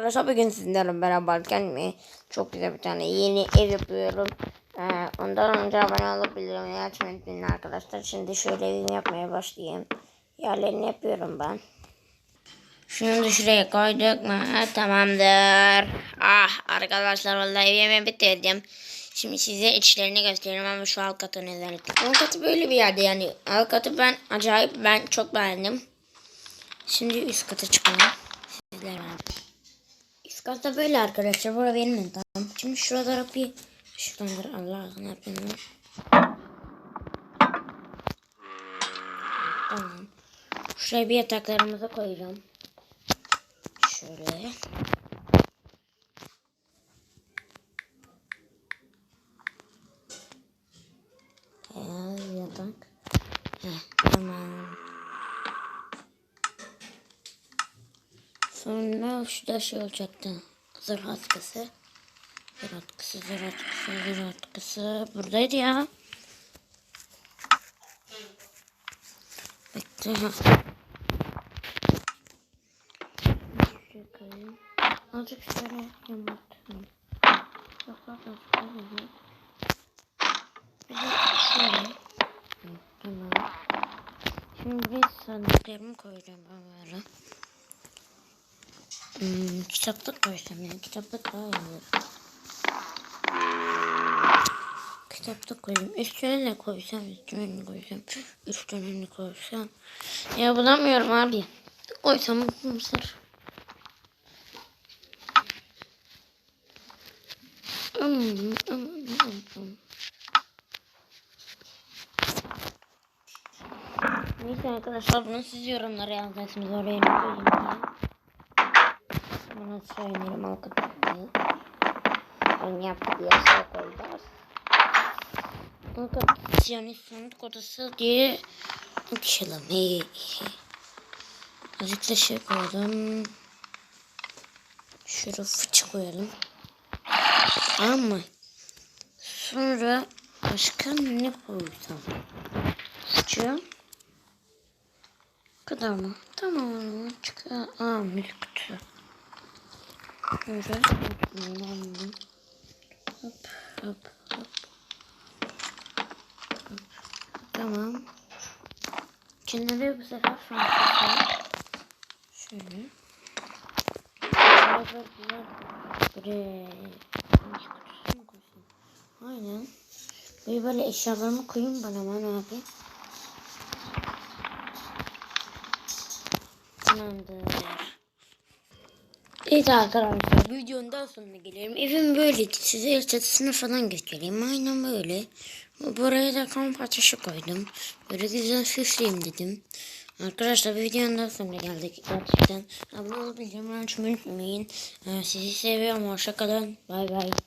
Arkadaşlar bugün sizinlerle beraber kendime çok güzel bir tane yeni ev yapıyorum. Ee, ondan önce abone olup bildirimleri açmayı arkadaşlar. Şimdi şöyle evimi yapmaya başlayayım. Yerlerini yapıyorum ben. Şunu da şuraya koyduk mu? Tamamdır. Ah arkadaşlar vallahi evimi bitirdim. Şimdi size içlerini göstereyim ama şu alt katı özellikle. Alt katı böyle bir yerde yani. Alt katı ben acayip ben çok beğendim. Şimdi üst kata çıkalım. Sizler beraber. Üst katta böyle arkadaşlar. Burası benim yatağım. Şimdi şuralara bir ışıklandır. Allah ne yapayım? Tamam. Şuraya bir yataklarımızı koyacağım. Şöyle. Ee, yatak. Heh, tamam. Sonra şurada şey olacaktı. Zırh atkısı. Zırh atkısı, zırh atkısı, zırh atkısı. Buradaydı ya. Bekle. Şuraya. Azıcık şöyle yamultayım. Yok yok yok. Bir de şöyle. Tamam. Şimdi sandıklarımı koyacağım böyle. Hmm, kitaplık koysam ya. Kitaplık daha iyi olur. Kitaplık koyayım. Üstüne ne koysam, üstüne ne koysam, üstüne ne koysam. Ya bulamıyorum abi. Koysam mısır. Hmm, hmm, hmm, hmm. Neyse arkadaşlar bunu siz yorumlara yazacaksınız oraya ne koyayım diye. Bana söyleyelim arkadaşlar. Ben yaptı diye şey koyacağız. Arkadaşlar sandık odası diye açalım. Hey. Azıcık da şey koydum. Şuraya fıçı koyalım. Ama sonra başka ne koysam? Fıçı. Kadar mı? Tamam. Çıkar. Aa milk kutu. Böyle. Hop hop hop. hop. Tamam. İçinde bu sefer frankası. Şöyle. Şöyle güzel. Buraya. Aynen. Böyle böyle eşyalarımı koyayım bana aman abi. Tamamdır. Evet arkadaşlar videonun daha sonuna geliyorum. Evim böyleydi. Size el çatısını falan göstereyim. Aynen böyle. Buraya da kamp ateşi koydum. Böyle güzel süsleyeyim dedim. Arkadaşlar videonun daha sonuna geldik. Gerçekten abone olup bildirimleri açmayı. Ee, Sizi seviyorum. Hoşçakalın. Bay bay.